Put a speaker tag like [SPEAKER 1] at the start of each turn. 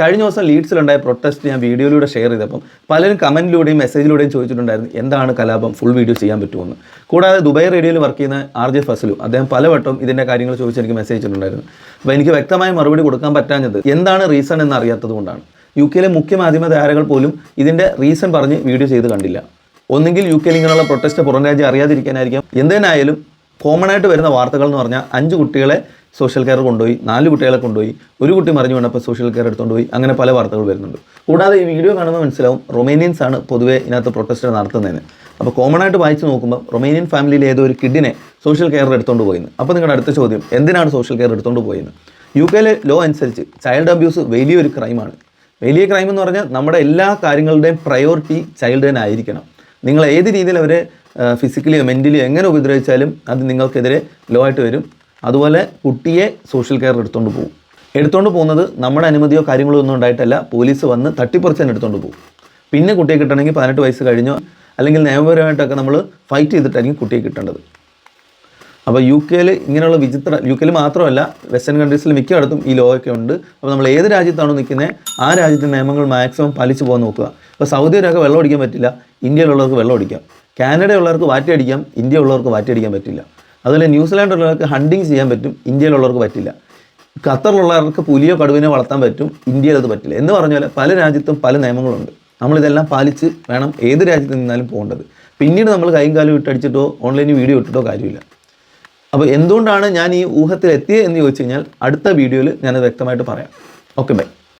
[SPEAKER 1] കഴിഞ്ഞ ദിവസം ലീഡ്സിലുണ്ടായ പ്രൊട്ടസ്റ്റ് ഞാൻ വീഡിയോയിലൂടെ ഷെയർ ചെയ്തപ്പം പലരും കമന്റിലൂടെയും മെസ്സേജിലൂടെയും ചോദിച്ചിട്ടുണ്ടായിരുന്നു എന്താണ് കലാപം? ഫുൾ വീഡിയോ ചെയ്യാൻ പറ്റുമെന്ന്? കൂടാതെ ദുബായ് റേഡിയോയിൽ വർക്ക് ചെയ്യുന്ന ആർ ജെ ഫസലു അദ്ദേഹം പലവട്ടം ഇതിന്റെ കാര്യങ്ങൾ ചോദിച്ച് എനിക്ക് മെസ്സേജ് ചെയ്തിട്ടുണ്ടായിരുന്നു അപ്പോൾ എനിക്ക് വ്യക്തമായ മറുപടി കൊടുക്കാൻ പറ്റാഞ്ഞത് എന്താണ് റീസൺ എന്ന് അറിയാത്തത് കൊണ്ടാണ്. യു കെയിലെ മുഖ്യ മാധ്യമ താരങ്ങൾ പോലും ഇതിന്റെ റീസൺ പറഞ്ഞ് വീഡിയോ ചെയ്ത് കണ്ടില്ല. ഒന്നുകിൽ യു കെയിൽ ഇങ്ങനെയുള്ള പ്രൊട്ടസ്റ്റ് പുറം രാജ്യം അറിയാതിരിക്കാനായിരിക്കാം. എന്തിനായാലും കോമൺ ആയിട്ട് വരുന്ന വാർത്തകൾ എന്ന് പറഞ്ഞാൽ അഞ്ച് കുട്ടികളെ സോഷ്യൽ കെയർ കൊണ്ടുപോയി നാല് കുട്ടികളെ കൊണ്ടുപോയി ഒരു കുട്ടി മറിഞ്ഞു വീണപ്പോൾ സോഷ്യൽ കെയർ എടുത്തുകൊണ്ട് പോയി അങ്ങനെ പല വാർത്തകൾ വരുന്നുണ്ട്. കൂടാതെ ഈ വീഡിയോ കാണുമ്പോൾ മനസ്സിലാവും റൊമേനിയൻസ് ആണ് പൊതുവേ ഇതിനകത്ത് പ്രൊട്ടസ്റ്റ് നടത്തുന്നതിന് അപ്പോൾ കോമൺ ആയിട്ട് വായിച്ച് നോക്കുമ്പോൾ റൊമേനിയൻ ഫാമിലിയിലെ ഏതോ ഒരു കിഡിനെ സോഷ്യൽ കെയർ എടുത്തുകൊണ്ട് പോയിന്ന്. അപ്പോൾ നിങ്ങളുടെ അടുത്ത ചോദ്യം എന്തിനാണ് സോഷ്യൽ കെയർ എടുത്തുകൊണ്ട് പോയിന്ന്? യു കെയിലെ ലോ അനുസരിച്ച് ചൈൽഡ് അബ്യൂസ് വലിയൊരു ക്രൈമാണ് വലിയ ക്രൈം എന്ന് പറഞ്ഞാൽ നമ്മുടെ എല്ലാ കാര്യങ്ങളുടെയും പ്രയോറിറ്റി ചൈൽഡിനായിരിക്കണം നിങ്ങൾ ഏത് രീതിയിൽ അവരെ ഫിസിക്കലിയോ മെന്റലിയോ എങ്ങനെ ഉപദ്രവിച്ചാലും അത് നിങ്ങൾക്കെതിരെ ലോ ആയിട്ട് വരും. അതുപോലെ കുട്ടിയെ സോഷ്യൽ കെയർ എടുത്തുകൊണ്ട് പോകും എടുത്തുകൊണ്ട് പോകുന്നത് നമ്മുടെ അനുമതിയോ കാര്യങ്ങളോ ഒന്നും ഉണ്ടായിട്ടല്ല. പോലീസ് വന്ന് തട്ടിപ്പറിച്ച് തന്നെ എടുത്തുകൊണ്ട് പോകും പിന്നെ കുട്ടിയെ കിട്ടണമെങ്കിൽ പതിനെട്ട് വയസ്സ് കഴിഞ്ഞോ അല്ലെങ്കിൽ നിയമപരമായിട്ടൊക്കെ നമ്മൾ ഫൈറ്റ് ചെയ്തിട്ടായിരിക്കും കുട്ടിയെ കിട്ടേണ്ടത്. അപ്പോൾ യു കെയിൽ ഇങ്ങനെയുള്ള വിചിത്ര യു കെയിൽ മാത്രമല്ല വെസ്റ്റേൺ കൺട്രീസിൽ മിക്കയിടത്തും ഈ ലോ ഒക്കെ ഉണ്ട്. അപ്പോൾ നമ്മൾ ഏത് രാജ്യത്താണോ നിൽക്കുന്നത് ആ രാജ്യത്തെ നിയമങ്ങൾ മാക്സിമം പാലിച്ചു പോകാൻ നോക്കുക. ഇപ്പോൾ സൗദിയിലൊക്കെ വെള്ളം അടിക്കാൻ പറ്റില്ല. ഇന്ത്യയിലുള്ളവർക്ക് വെള്ളം അടിക്കാം. കാനഡയുള്ളവർക്ക് വാറ്റി അടിക്കാം ഇന്ത്യ ഉള്ളവർക്ക് വാറ്റി അടിക്കാൻ പറ്റില്ല. അതുപോലെ ന്യൂസിലാൻഡ് ഉള്ളവർക്ക് ഹണ്ടിങ് ചെയ്യാൻ പറ്റും ഇന്ത്യയിലുള്ളവർക്ക് പറ്റില്ല. ഖത്തറിലുള്ളവർക്ക് പുലിയോ കടുവിനെ വളർത്താൻ പറ്റും ഇന്ത്യയിൽ അത് പറ്റില്ല. എന്ന് പറഞ്ഞ പോലെ രാജ്യത്തും പല നിയമങ്ങളുണ്ട്. നമ്മളിതെല്ലാം പാലിച്ച് വേണം ഏത് രാജ്യത്ത് നിന്നാലും പോകേണ്ടത്. പിന്നീട് നമ്മൾ കൈയും കാലും ഇട്ടടിച്ചിട്ടോ ഓൺലൈനിൽ വീഡിയോ ഇട്ടിട്ടോ കാര്യമില്ല. അപ്പോൾ എന്തുകൊണ്ടാണ് ഞാൻ ഈ ഊഹത്തിൽ എത്തിയത് എന്ന് ചോദിച്ചു കഴിഞ്ഞാൽ അടുത്ത വീഡിയോയിൽ ഞാനത് വ്യക്തമായിട്ട് പറയാം. Okay bye